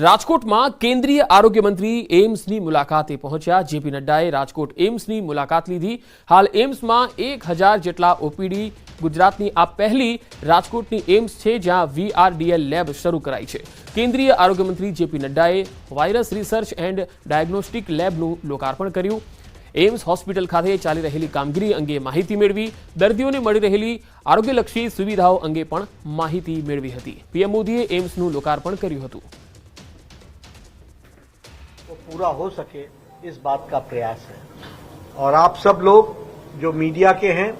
રાજકોટમાં કેન્દ્રીય આરોગ્ય મંત્રી એમ્સની મુલાકાતે પહોંચ્યા. જેપી નડ્ડાએ રાજકોટ એમ્સની મુલાકાત લીધી. હાલ એમ્સમાં એક હજાર જેટલા ઓપીડી ગુજરાતની આ પહેલી રાજકોટની એમ્સ છે, જ્યાં વીઆરડીએલ લેબ શરૂ કરાઈ છે. કેન્દ્રીય આરોગ્ય મંત્રી જેપી નડ્ડાએ વાયરસ રિસર્ચ એન્ડ ડાયગ્નોસ્ટિક લેબનું લોકાર્પણ કર્યું. એમ્સ હોસ્પિટલ ખાતે ચાલી રહેલી કામગીરી અંગે માહિતી મેળવી. દર્દીઓને મળી રહેલી આરોગ્યલક્ષી સુવિધાઓ અંગે પણ માહિતી મેળવી હતી. પીએમ મોદીએ એમ્સનું લોકાર્પણ કર્યું હતું. वो पूरा हो सके, इस बात का प्रयास है। और आप सब लोग जो मीडिया के हैं,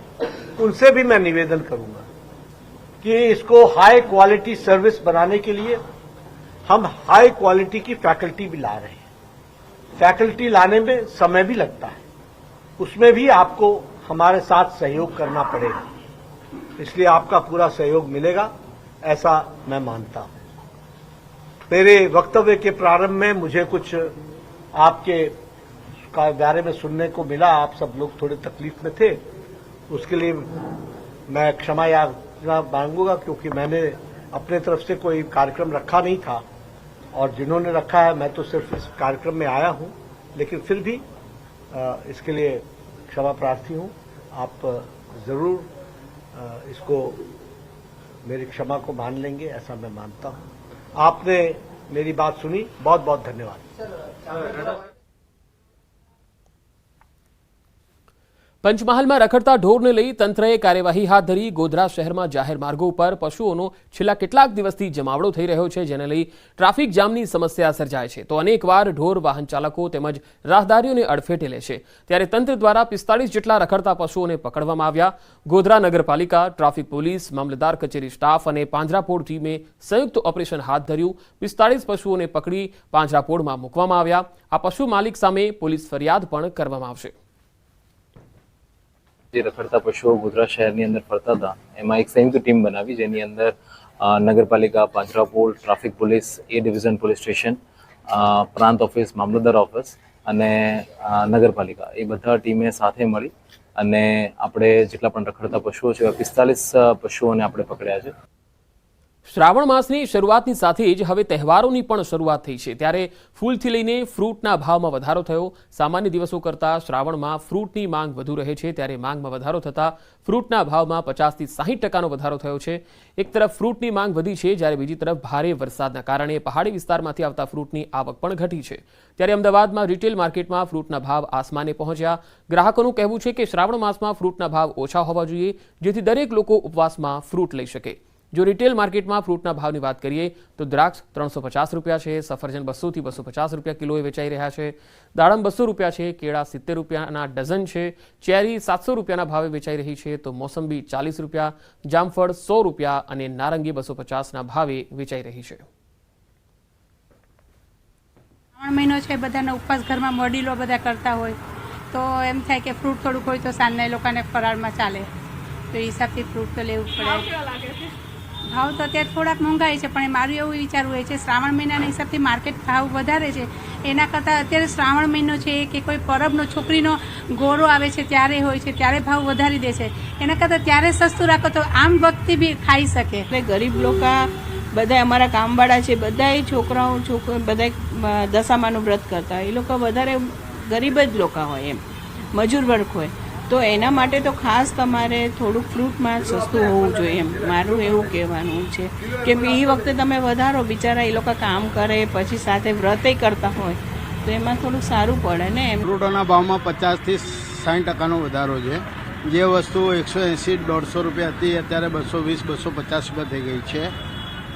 उनसे भी मैं निवेदन करूँगा कि इसको हाई क्वालिटी सर्विस बनाने के लिए हम हाई क्वालिटी की फैकल्टी भी ला रहे हैं। फैकल्टी लाने में समय भी लगता है। उसमें भी आपको हमारे साथ सहयोग करना पड़ेगा। इसलिए आपका पूरा सहयोग मिलेगा, ऐसा मैं मानता हूँ। मेरे वक्तव्य के प्रारंभ में मुझे कुछ आपके बारे में सुनने को मिला। आप सब लोग थोड़े तकलीफ़ में थे। उसके लिए मैं क्षमा याचना मांगूँगा क्योंकि मैंने अपने तरफ़ से कोई कार्यक्रम रखा नहीं था। और जिन्होंने रखा है, मैं तो सिर्फ़ इस कार्यक्रम में आया हूँ। लेकिन फिर भी इसके लिए क्षमा प्रार्थी हूँ। आप ज़रूर इसको मेरी क्षमा को मान लेंगे, ऐसा मैं मानता हूँ। आपने मेरी बात सुनी बहुत बहुत धन्यवाद પંચમહાલમાં રખડતા ઢોરને લઈ તંત્રએ કાર્યવાહી હાથ ધરી. ગોધરા શહેરમાં જાહેર માર્ગો ઉપર પશુઓનો છેલ્લા કેટલાક દિવસથી જમાવડો થઈ રહ્યો છે, જેને લઈ ટ્રાફિક જામની સમસ્યા સર્જાય છે. તો અનેકવાર ઢોર વાહન ચાલકો તેમજ રાહદારીઓને અડફેટે લે છે. ત્યારે તંત્ર દ્વારા પિસ્તાળીસ જેટલા રખડતા પશુઓને પકડવામાં આવ્યા. ગોધરા નગરપાલિકા, ટ્રાફિક પોલીસ, મામલતદાર કચેરી સ્ટાફ અને પાંજરાપોળ ટીમે સંયુક્ત ઓપરેશન હાથ ધર્યું. પિસ્તાળીસ પશુઓને પકડી પાંજરાપોળમાં મૂકવામાં આવ્યા. આ પશુ માલિક સામે પોલીસ ફરિયાદ પણ કરવામાં આવશે. જે રખડતા પશુઓ ગોધરા શહેરની અંદર ફરતા હતા. એમાં એક સંયુક્ત ટીમ બનાવી, જેની અંદર નગરપાલિકા પાંજરાપોલ traffic police, A division, police station પ્રાંત ઓફિસ, મામલતદાર ઓફિસ અને નગરપાલિકા. એ બધા ટીમે સાથે મળી અને આપણે જેટલા પણ રખડતા પશુઓ છે પિસ્તાલીસ પશુઓને આપણે પકડ્યા છે. શ્રાવણ માસની શરૂઆતની સાથે જ હવે તહેવારોની પણ શરૂઆત થઈ છે. ત્યારે ફૂલથી લઈને ફ્રૂટના ભાવમાં વધારો થયો. સામાન્ય દિવસો કરતાં શ્રાવણમાં ફ્રૂટની માંગ વધુ રહે છે. ત્યારે માંગમાં વધારો થતાં ફ્રૂટના ભાવમાં પચાસથી સાહીઠ ટકાનો વધારો થયો છે. એક તરફ ફ્રૂટની માંગ વધી છે, જ્યારે બીજી તરફ ભારે વરસાદના કારણે પહાડી વિસ્તારમાંથી આવતા ફ્રૂટની આવક પણ ઘટી છે. ત્યારે અમદાવાદમાં રિટેલ માર્કેટમાં ફ્રૂટના ભાવ આસમાને પહોંચ્યા. ગ્રાહકોનું કહેવું છે કે શ્રાવણ માસમાં ફ્રૂટના ભાવ ઓછા હોવા જોઈએ, જેથી દરેક લોકો ઉપવાસમાં ફ્રૂટ લઈ શકે. જો રિટેલ માર્કેટમાં ફ્રૂટના ભાવની વાત કરીએ, તો દ્રાક્ષ ત્રણસો પચાસ રૂપિયા છે, સફરજન બસોથી બસો પચાસ રૂપિયા કિલોએ વેચાઈ રહ્યા છે, દાડમ બસો રૂપિયા છે, કેળા સિત્તેર રૂપિયાના ડઝન છે, ચેરી સાતસો રૂપિયાના ભાવે વેચાઈ રહી છે, તો મોસંબી ચાલીસ રૂપિયા, જામફળ સો રૂપિયા અને નારંગી બસો પચાસના ભાવે વેચાઈ રહી છે. ત્રણ મહિનો છે, બધાના ઉપવાસ ઘરમાં વડીલો બધા કરતા હોય, તો એમ થાય કે ફ્રૂટ થોડુંક હોય તો સાંજના લોકોને ફરાળમાં ચાલે, તો એ હિસાબથી ફ્રૂટ તો લેવું પડે. ભાવ તો અત્યારે થોડાક મોંઘાઈ છે, પણ મારું એવું વિચારવું હોય છે, શ્રાવણ મહિનાના હિસાબથી માર્કેટ ભાવ વધારે છે. એના કરતાં અત્યારે શ્રાવણ મહિનો છે કે કોઈ પરબનો, છોકરીનો ગોરો આવે છે, ત્યારે હોય છે, ત્યારે ભાવ વધારી દે છે. એના કરતાં ત્યારે સસ્તું રાખો તો આમ વ્યક્તિ બી ખાઈ શકે. એટલે ગરીબ લોકો બધા અમારા કામવાળા છે, બધાય છોકરાઓ છોકરો બધા દશામાનું વ્રત કરતા એ લોકો વધારે ગરીબ જ લોકો હોય એમ. મજૂર વર્ગ હોય. તો એના માટે તો ખાસ તમારે થોડુંક ફ્રૂટમાં સસ્તું હોવું જોઈએ એમ. મારું એવું કહેવાનું છે કે એ વખતે તમે વધારો, બિચારા એ લોકો કામ કરે, પછી સાથે વ્રતે કરતા હોય, તો એમાં થોડું સારું પડે ને એમ. ફ્રૂટોના ભાવમાં પચાસથી સાઠ ટકાનો વધારો છે. જે વસ્તુ એકસો એંસી, દોઢસો રૂપિયા હતી, અત્યારે બસો વીસ, બસો પચાસ રૂપિયા થઈ ગઈ છે.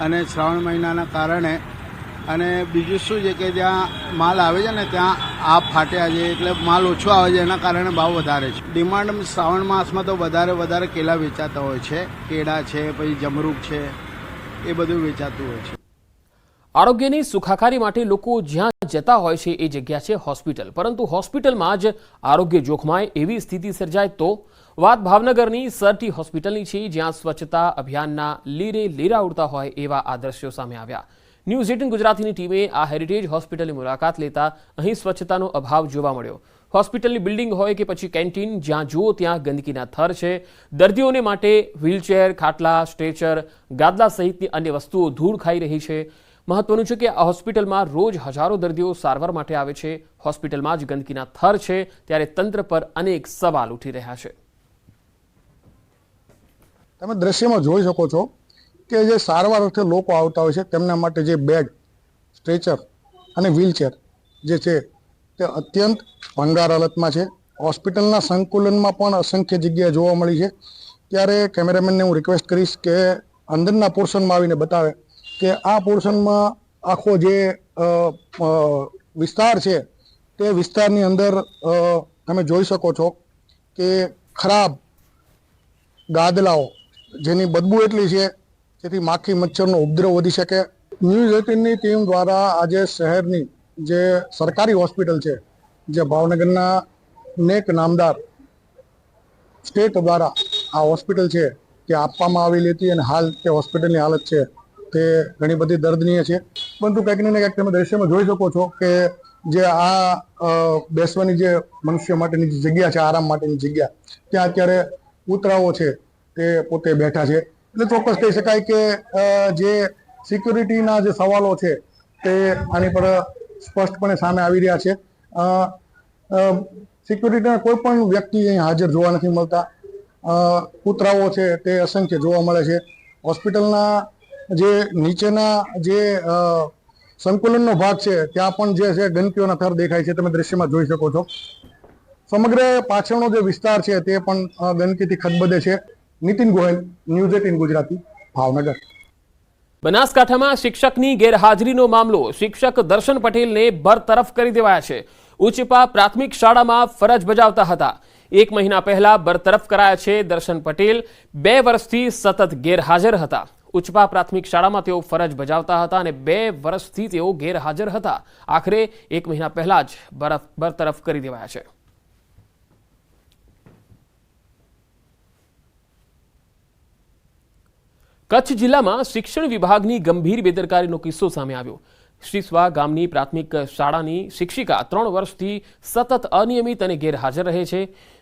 અને શ્રાવણ મહિનાના કારણે અને બીજું શું છે કે જ્યાં માલ આવે છે ને, ત્યાં આ ફાટ્યા છે એટલે માલ ઓછો આવે છે, એના કારણે ભાવ વધારે છે. ડિમાન્ડ શ્રાવણ માસમાં તો વધારે વધારે કેળા વેચાતા હોય છે. કેળા છે, પછી જમરૂક છે, એ બધું વેચાતું હોય છે. આરોગ્યની સુખાકારી માટે લોકો જ્યાં જતા હોય છે, એ જગ્યા છે હોસ્પિટલ. પરંતુ હોસ્પિટલમાં જ આરોગ્ય જોખમાય એવી સ્થિતિ સર્જાય તો વાત ભાવનગરની સરટી હોસ્પિટલની છે, જ્યાં સ્વચ્છતા અભિયાનના લીરે લીરા ઉડતા હોય એવા આ દ્રશ્યો સામે આવ્યા. ન્યૂઝ એટીન ગુજરાતીની ટીમે આ હેરિટેજ હોસ્પિટલની મુલાકાત લેતા અહીં સ્વચ્છતાનો અભાવ જોવા મળ્યો. હોસ્પિટલની બિલ્ડિંગ હોય કે પછી કેન્ટીન, જ્યાં જુઓ ત્યાં ગંદકીના થર છે. દર્દીઓને માટે વ્હીલચેર, ખાટલા, સ્ટ્રેચર, ગાદલા સહિતની અન્ય વસ્તુઓ ધૂળ ખાઈ રહી છે. મહત્વનું છે કે આ હોસ્પિટલમાં રોજ હજારો દર્દીઓ સારવાર માટે આવે છે. હોસ્પિટલમાં જ ગંદકીના થર છે, ત્યારે તંત્ર પર અનેક સવાલ ઉઠી રહ્યા છે. તમે દ્રશ્યમાં જોઈ શકો છો કે જે સારવાર અર્થે લોકો આવતા હોય છે, તેમના માટે જે બેડ, સ્ટ્રેચર અને વ્હીલચેર જે છે, તે અત્યંત ભંગાર હાલતમાં છે. હોસ્પિટલના સંકુલનમાં પણ અસંખ્ય જગ્યા જોવા મળી છે. ત્યારે કેમેરામેનને હું રિક્વેસ્ટ કરીશ કે અંદરના પોર્શનમાં આવીને બતાવે કે આ પોર્શનમાં આખો જે વિસ્તાર છે, તે વિસ્તારની અંદર તમે જોઈ શકો છો કે ખરાબ ગાદલાઓ જેની બદબુ એટલી છે જેથી માખી મચ્છરનો ઉપદ્રવ વધી શકે. ન્યૂઝ એટીનની ટીમ દ્વારા આજે શહેરની જે સરકારી હોસ્પિટલ છે, જે ભાવનગરના નેક નામદાર સ્ટેટ દ્વારા આ હોસ્પિટલ છે, તે આપવામાં આવેલી હતી અને હાલ તે હોસ્પિટલની હાલત છે, તે ઘણી બધી દર્દનીય છે. પરંતુ કંઈક ને કંઈક તમે દ્રશ્યમાં જોઈ શકો છો કે જે આ બેસવાની જે મનુષ્ય માટેની જે જગ્યા છે, આરામ માટેની જગ્યા, ત્યાં અત્યારે કૂતરાઓ છે, તે પોતે બેઠા છે. એટલે ચોક્કસ કહી શકાય કે જે સિક્યુરિટીના જે સવાલો છે તે આની પર સ્પષ્ટપણે સામે આવી રહ્યા છે. સિક્યુરિટીના કોઈ પણ વ્યક્તિ અહીં હાજર જોવા નથી મળતા. કૂતરાઓ છે તે અસંખ્ય જોવા મળે છે. હોસ્પિટલના જે નીચેના જે સંકુલનનો ભાગ છે, ત્યાં પણ જે છે ગંદકીઓના થર દેખાય છે, તમે દ્રશ્યમાં જોઈ શકો છો. સમગ્ર પાછળનો જે વિસ્તાર છે તે પણ ગંદકીથી ખદબદે છે. Nitin Goyal news eighteen Gujarati, Bhavnagar. બનાસકાંઠામાં શિક્ષકની ગેરહાજરીનો મામલો. શિક્ષક દર્શન પટેલને બરતરફ કરી દેવાયા છે. ઉચ્ચપા પ્રાથમિક શાળામાં ફરજ બજાવતા હતા. એક મહિના પહેલા બરતરફ કરાયા છે દર્શન પટેલ. બે વર્ષથી સતત ગેરહાજર હતા. ઉચ્ચપા પ્રાથમિક શાળામાં તેઓ ફરજ બજાવતા હતા અને બે વર્ષથી તેઓ ગેરહાજર હતા. આખરે એક મહિના પહેલા જ બરફ બરતરફ કરી દેવાયા છે. કચ્છ જિલ્લામાં શિક્ષણ વિભાગની ગંભીર બેદરકારીનો કિસ્સો સામે આવ્યો. શ્રીસ્વા ગામની પ્રાથમિક શાળાની શિક્ષિકા ત્રણ વર્ષથી સતત અનિયમિત અને ગેરહાજર રહે છે.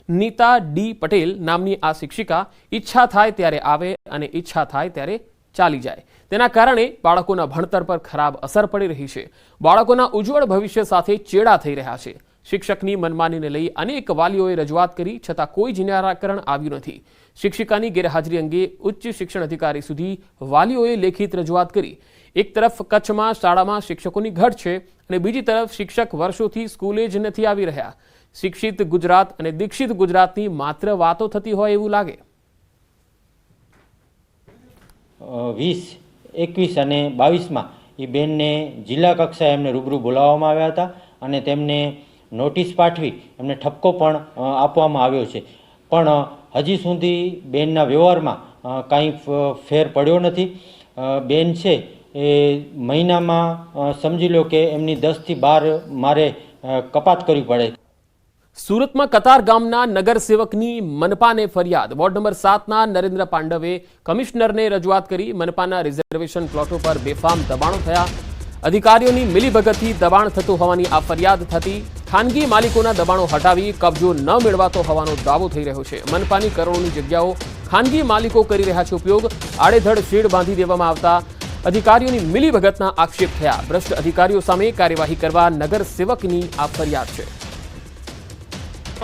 નીતા ડી પટેલ નામની આ શિક્ષિકા ઈચ્છા થાય ત્યારે આવે અને ઈચ્છા થાય ત્યારે ચાલી જાય. તેના કારણે બાળકોના ભણતર પર ખરાબ અસર પડી રહી છે. બાળકોના ઉજ્જવળ ભવિષ્ય સાથે ચેડા થઈ રહ્યા છે. શિક્ષકની મનમાનીને લઈ અનેક વાલીઓએ રજૂઆત કરી, છતાં કોઈ જ નિરાકરણ આવ્યું નથી. શિક્ષિકાની ગેરહાજરી અંગે ઉચ્ચ શિક્ષણ અધિકારી સુધી વાલીઓએ લેખિત રજૂઆત કરી. એક તરફ કચ્છમાં શાળામાં શિક્ષકોની ઘટ છે અને બીજી તરફ શિક્ષક વર્ષોથી સ્કૂલે જ નથી આવી રહ્યા. શિક્ષિત ગુજરાત અને દીક્ષિત ગુજરાતની માત્ર વાતો થતી હોય એવું લાગે. વીસ, એકવીસ અને બાવીસમાં એ બેનને જિલ્લા કક્ષાએ એમને રૂબરૂ બોલાવવામાં આવ્યા હતા અને તેમને નોટિસ પાઠવી એમને ઠપકો પણ આપવામાં આવ્યો છે. પણ હજી સુધી બેનના વ્યવહારમાં કાંઈ ફેર પડ્યો નથી. બેન છે એ મહિનામાં સમજી લો કે એમની દસથી બાર મારે કપાત કરવી પડે. સુરતમાં કતાર ગામના નગરસેવકની મનપાને ફરિયાદ. વોર્ડ નંબર સાતના નરેન્દ્ર પાંડવે કમિશનરને રજૂઆત કરી મનપાના રિઝર્વેશન પ્લોટો પર બેફામ દબાણો થયા. અધિકારીઓની મિલીભગતથી દબાણ થતું હોવાની આ ફરિયાદ થતી ખાનગી માલિકોના દબાણો હટાવી કબજો ન મેળવાતો હોવાનો દાવો થઈ રહ્યો છે. મનપાની કરોડોની જગ્યાઓ ખાનગી માલિકો કરી રહ્યા છે ઉપયોગ. આડેધડ શેડ બાંધી દેવામાં આવતા અધિકારીઓની મિલીભગતના આક્ષેપ થયા. ભ્રષ્ટ અધિકારીઓ સામે કાર્યવાહી કરવા નગર સેવકની આ ફરિયાદ છે.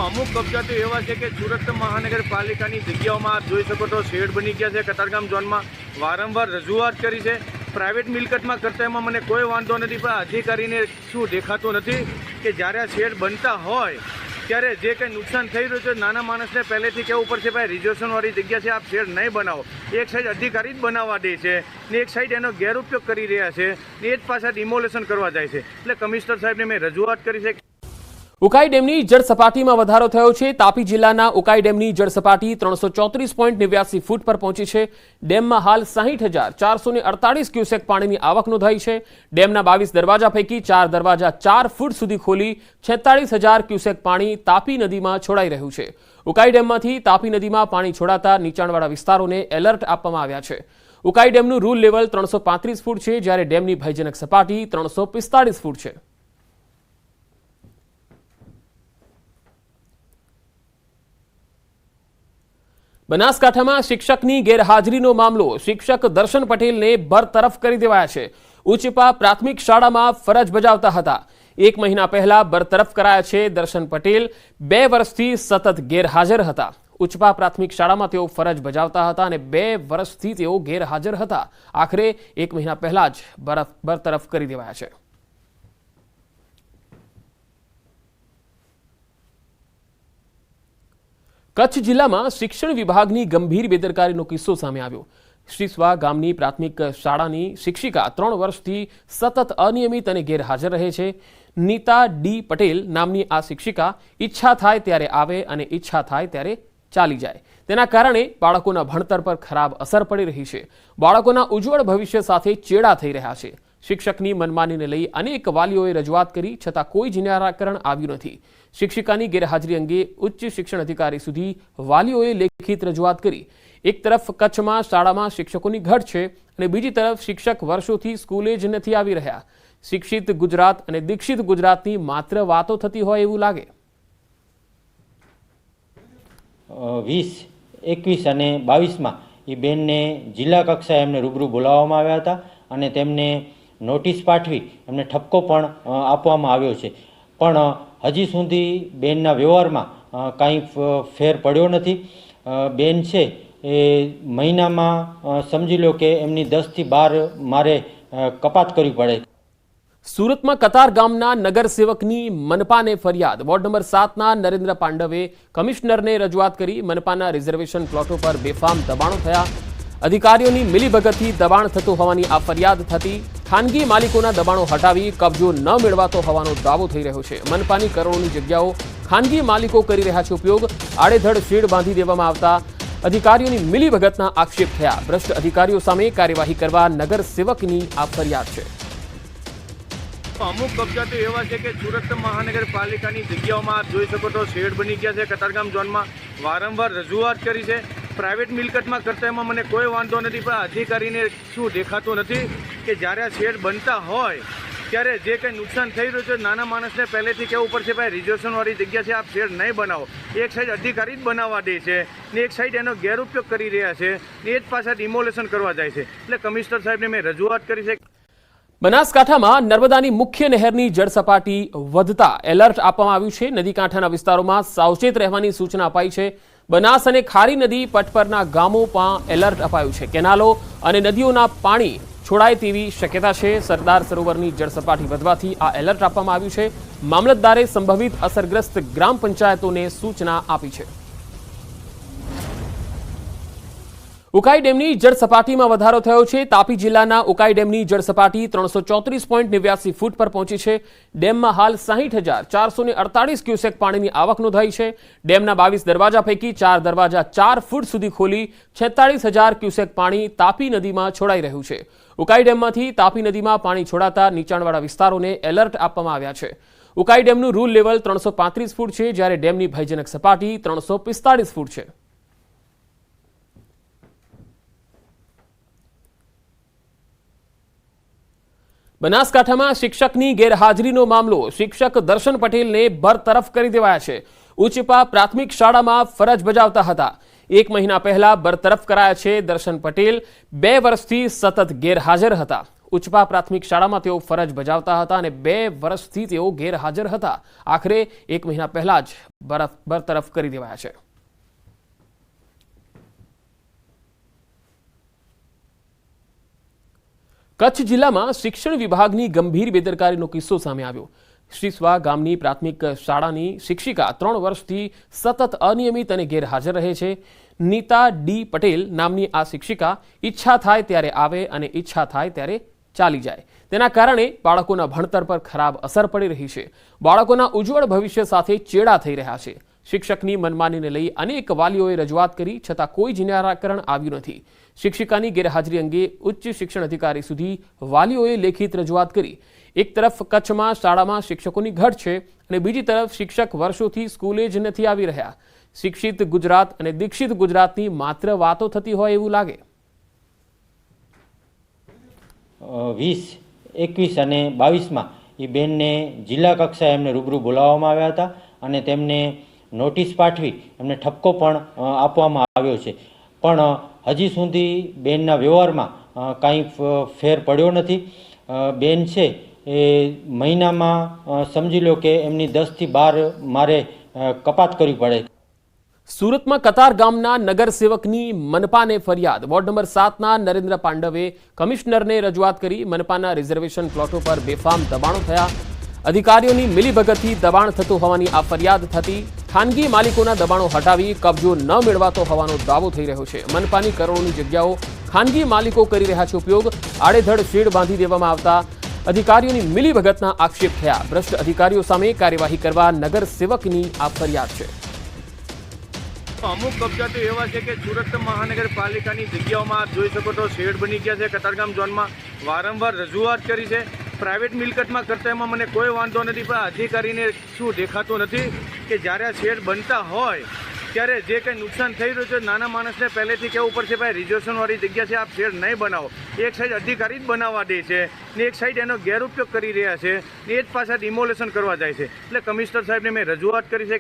અમુક કબજા તો એવા છે કે સુરત મહાનગરપાલિકાની જગ્યાઓમાં જોઈ શકો તો શેડ બની ગયા છે. કતારગામ ઝોનમાં વારંવાર રજૂઆત કરી છે. પ્રાઇવેટ મિલકતમાં કરતા એમાં મને કોઈ વાંધો નથી, પણ અધિકારીને શું દેખાતું નથી કે જ્યારે આ શેડ બનતા હોય, ત્યારે જે કંઈ નુકસાન થઈ રહ્યું છે, નાના માણસને પહેલેથી કહેવું પડશે, ભાઈ રિઝર્વેશનવાળી જગ્યા છે, આપ શેડ નહીં બનાવો. એક સાઈડ અધિકારી જ બનાવવા દે છે, ને એક સાઈડ એનો ગેરઉપયોગ કરી રહ્યા છે, ને એ જ પાછા ડિમોલેશન કરવા જાય છે. એટલે કમિશનર સાહેબને મેં રજૂઆત કરી છે ઉકાઈ ડેમની જળ સપાટીમાં વધારો થયો છે. તાપી જિલ્લાના ઉકાઈ ડેમની જળ સપાટી ત્રણસો ચોત્રીસ પોઈન્ટ નેવ્યાસી ફૂટ પર પહોંચી છે. ડેમમાં હાલ સાહીઠ હજાર ચારસો ને ક્યુસેક પાણીની આવક નોંધાઈ છે. ડેમના બાવીસ દરવાજા પૈકી ચાર દરવાજા ચાર ફૂટ સુધી ખોલી છેતાળીસ હજાર ક્યુસેક પાણી તાપી નદીમાં છોડાઈ રહ્યું છે. ઉકાઈ ડેમમાંથી તાપી નદીમાં પાણી છોડાતા નીચાણવાળા વિસ્તારોને એલર્ટ આપવામાં આવ્યા છે. ઉકાઈ ડેમનું રૂલ લેવલ ત્રણસો પાંત્રીસ ફૂટ છે, જ્યારે ડેમની ભયજનક સપાટી ત્રણસો પિસ્તાળીસ ફૂટ છે. બનાસકાંઠામાં શિક્ષકની ગેરહાજરીનો મામલો. શિક્ષક દર્શન પટેલને બરતરફ કરી દેવાયા છે. ઉચપા પ્રાથમિક શાળામાં ફરજ બજાવતા હતા. એક મહિના પહેલા બરતરફ કરાયા છે દર્શન પટેલ. બે વર્ષથી સતત ગેરહાજર હતા. ઉચપા પ્રાથમિક શાળામાં તેઓ ફરજ બજાવતા હતા અને બે વર્ષથી તેઓ ગેરહાજર હતા. આખરે એક મહિના પહેલા જ બરફ બરતરફ કરી દેવાયા છે. કચ્છ જિલ્લામાં શિક્ષણ વિભાગની ગંભીર બેદરકારીનો કિસ્સો સામે આવ્યો. શ્રીસ્વા ગામની પ્રાથમિક શાળાની શિક્ષિકા ત્રણ વર્ષથી સતત અનિયમિત અને ગેરહાજર રહે છે. નીતા ડી પટેલ નામની આ શિક્ષિકા ઈચ્છા થાય ત્યારે આવે અને ઈચ્છા થાય ત્યારે ચાલી જાય. તેના કારણે બાળકોના ભણતર પર ખરાબ અસર પડી રહી છે. બાળકોના ઉજ્જવળ ભવિષ્ય સાથે ચેડા થઈ રહ્યા છે. શિક્ષકની મનમાનીને લઈ અનેક વાલીઓએ રજૂઆત કરી, છતાં કોઈ જ નિરાકરણ આવ્યું નથી. શિક્ષિકાની ગેરહાજરી અંગે ઉચ્ચ શિક્ષણ અધિકારી સુધી વાલીઓએ લેખિત રજૂઆત કરી. એક તરફ કચ્છમાં શાળામાં શિક્ષકોની ઘટ છે અને બીજી તરફ શિક્ષક વર્ષોથી સ્કૂલે જ નથી આવી રહ્યા. શિક્ષિત ગુજરાત અને દીક્ષિત ગુજરાતની માત્ર વાતો થતી હોય એવું લાગે. વીસ, એકવીસ અને બાવીસમાં એ બેનને જિલ્લા કક્ષાએ એમને રૂબરૂ બોલાવવામાં આવ્યા હતા અને તેમને નોટિસ પાઠવી એમને ઠપકો પણ આપવામાં આવ્યો છે. પણ હજી સુધી બેનના વ્યવહારમાં કાંઈ ફેર પડ્યો નથી. બેન છે એ મહિનામાં સમજી લો કે એમની દસથી બાર મારે કપાત કરવી પડે. સુરતમાં કતાર ગામના નગરસેવકની મનપાને ફરિયાદ. વોર્ડ નંબર સાતના નરેન્દ્ર પાંડવે કમિશનરને રજૂઆત કરી મનપાના રિઝર્વેશન પ્લોટો પર બેફામ દબાણો થયા. અધિકારીઓની મિલીભગતથી દબાણ થતું હોવાની આ ફરિયાદ થતી ખાનગી માલિકોના દબાણો હટાવી કબજો ન મેળવાતો હોવાનો દાવો થઈ રહ્યો છે. મનપાની કરોડોની જગ્યાઓ ખાનગી માલિકો કરી રહ્યા છે ઉપયોગ. આડેધડ શેડ બાંધી દેવામાં આવતા અધિકારીઓની મિલીભગતના આક્ષેપ થયા. ભ્રષ્ટ અધિકારીઓ સામે કાર્યવાહી કરવા નગર સેવકની આ ફરિયાદ છે. અમુક કબજા તો એવા છે કે સુરત મહાનગરપાલિકાની જગ્યાઓમાં જોઈ શકો તો શેડ બની ગયા છે. કતારગામ ઝોનમાં વારંવાર રજૂઆત કરી છે. પ્રાઇવેટ મિલકતમાં કરતા એમાં મને કોઈ વાંધો નથી, પણ અધિકારીને શું દેખાતું નથી કે જ્યારે આ શેડ બનતા હોય, ત્યારે જે કંઈ નુકસાન થઈ રહ્યું છે, નાના માણસને પહેલેથી કહેવું પડશે, ભાઈ રિઝર્વેશનવાળી જગ્યા છે, આપ શેડ નહીં બનાવો. એક સાઈડ અધિકારી જ બનાવવા દે છે, ને એક સાઈડ એનો ગેરઉપયોગ કરી રહ્યા છે, ને એ જ પાછા ડિમોલેશન કરવા જાય છે. એટલે કમિશનર સાહેબને મેં રજૂઆત કરી છે. બનાસકાંઠામાં નર્મદાની મુખ્ય નહેરની જળ સપાટી વધતા એલર્ટ આપવામાં આવ્યું છે. નદી કાંઠાના વિસ્તારોમાં સાવચેત રહેવાની સૂચના અપાઈ છે. બનાસ અને ખારી નદી પટ પરના ગામોમાં એલર્ટ અપાયું છે. કેનાલો અને નદીઓના પાણી છોડાય તેવી શક્યતા છે. સરદાર સરોવરની જળસપાટી વધવાથી આ એલર્ટ આપવામાં આવ્યું છે. મામલતદારે સંભવિત અસરગ્રસ્ત ગ્રામ પંચાયતોને સૂચના આપી છે. ઉકાઈ ડેમની જળ સપાટીમાં વધારો થયો છે. તાપી જિલ્લાના ઉકાઈ ડેમની જળ સપાટી ત્રણસો ચોત્રીસ પોઈન્ટ નેવ્યાસી ફૂટ પર પહોંચી છે. ડેમમાં હાલ સાહીઠ હજાર ચારસો ને અડતાલીસ ક્યુસેક પાણીની આવક નોંધાઈ છે. ડેમના બાવીસ દરવાજા પૈકી ચાર દરવાજા ચાર ફૂટ સુધી ખોલી છેતાળીસ હજાર ક્યુસેક પાણી તાપી નદીમાં છોડાઈ રહ્યું છે. ઉકાઈ ડેમમાંથી તાપી નદીમાં પાણી છોડાતા નીચાણવાળા વિસ્તારોને એલર્ટ આપવામાં આવ્યા છે. ઉકાઈ ડેમનું રૂલ લેવલ ત્રણસો પાંત્રીસ ફૂટ છે, જ્યારે ડેમની ભયજનક સપાટી ત્રણસો પિસ્તાળીસ ફૂટ છે. બનાસકાંઠામાં શિક્ષકની ગેરહાજરીનો મામલો. શિક્ષક દર્શન પટેલને બરતરફ કરી દેવાયા છે. ઉચપા પ્રાથમિક શાળામાં ફરજ બજાવતા હતા. એક મહિના પહેલા બરતરફ કરાયા છે દર્શન પટેલ. બે વર્ષથી સતત ગેરહાજર હતા. ઉચપા પ્રાથમિક શાળામાં તેઓ ફરજ બજાવતા હતા અને બે વર્ષથી તેઓ ગેરહાજર હતા. આખરે એક મહિના પહેલા જ બરફ બરતરફ કરી દેવાયા છે. કચ્છ જિલ્લામાં શિક્ષણ વિભાગની ગંભીર બેદરકારીનો કિસ્સો સામે આવ્યો. શ્રીસ્વા ગામની પ્રાથમિક શાળાની શિક્ષિકા ત્રણ વર્ષથી સતત અનિયમિત અને ગેરહાજર રહે છે. નીતા ડી પટેલ નામની આ શિક્ષિકા ઈચ્છા થાય ત્યારે આવે અને ઈચ્છા થાય ત્યારે ચાલી જાય. તેના કારણે બાળકોના ભણતર પર ખરાબ અસર પડી રહી છે. બાળકોના ઉજ્જવળ ભવિષ્ય સાથે ચેડા થઈ રહ્યા છે. શિક્ષકની મનમાનીને લઈ અનેક વાલીઓએ રજૂઆત કરી, છતાં કોઈ જ નિરાકરણ આવ્યું નથી. શિક્ષિકાની ગેરહાજરી અંગે ઉચ્ચ શિક્ષણ અધિકારી સુધી વાલીઓએ લેખિત રજૂઆત કરી. એક તરફ કચ્છમાં શાળામાં શિક્ષકોની ઘટ છે અને બીજી તરફ શિક્ષક વર્ષોથી સ્કૂલે જ નથી આવી રહ્યા. શિક્ષિત ગુજરાત અને દીક્ષિત ગુજરાતની માત્ર વાતો થતી હોય એવું લાગે. વીસ, એકવીસ અને બાવીસમાં એ બેનને જિલ્લા કક્ષાએ એમને રૂબરૂ બોલાવવામાં આવ્યા હતા અને તેમને નોટિસ પાઠવી એમને ઠપકો પણ આપવામાં આવ્યો છે. પણ હજી સુધી બેનના વ્યવહારમાં કાંઈ ફેર પડ્યો નથી. બેન છે એ મહિનામાં સમજી લો કે એમની દસથી બાર મારે કપાત કરવી પડે. સુરતમાં કતાર ગામના નગરસેવકની મનપાને ફરિયાદ. વોર્ડ નંબર સાતના નરેન્દ્ર પાંડવે કમિશનરને રજૂઆત કરી મનપાના રિઝર્વેશન પ્લોટો પર બેફામ દબાણો થયા. અધિકારીઓની મિલીભગતથી દબાણ થતું હોવાની આ ફરિયાદ થતી ખાનગી માલિકોના દબાણો હટાવી કબજો ન મેળવાતો હોવાનો દાવો થઈ રહ્યો છે. મનપાની કરોડોની જગ્યાઓ ખાનગી માલિકો કરી રહ્યા છે ઉપયોગ. આડેધડ શેડ બાંધી દેવામાં આવતા અધિકારીઓની મિલીભગતના આક્ષેપ થયા. ભ્રષ્ટ અધિકારીઓ સામે કાર્યવાહી કરવા નગર સેવકની આ ફરિયાદ છે. અમુક કબજા તો એવા છે કે સુરત મહાનગરપાલિકાની જગ્યાઓમાં જોઈ શકો તો શેડ બની ગયા છે કતારગામ ઝોનમાં. વારંવાર રજૂઆત કરી છે. પ્રાઇવેટ મિલકતમાં કરતા એમાં મને કોઈ વાંધો નથી, પણ અધિકારીને શું દેખાતું નથી કે જ્યારે આ શેડ બનતા હોય, ત્યારે જે કંઈ નુકસાન થઈ રહ્યું છે, નાના માણસને પહેલેથી કહેવું પડશે, ભાઈ, રિઝર્વેશનવાળી જગ્યા છે, આપ શેડ નહીં બનાવો. એક સાઈડ અધિકારી જ બનાવવા દે છે, ને એક સાઈડ એનો ગેરઉપયોગ કરી રહ્યા છે, ને એ જ પાછા ડિમોલેશન કરવા જાય છે. એટલે કમિશનર સાહેબને મેં રજૂઆત કરી છે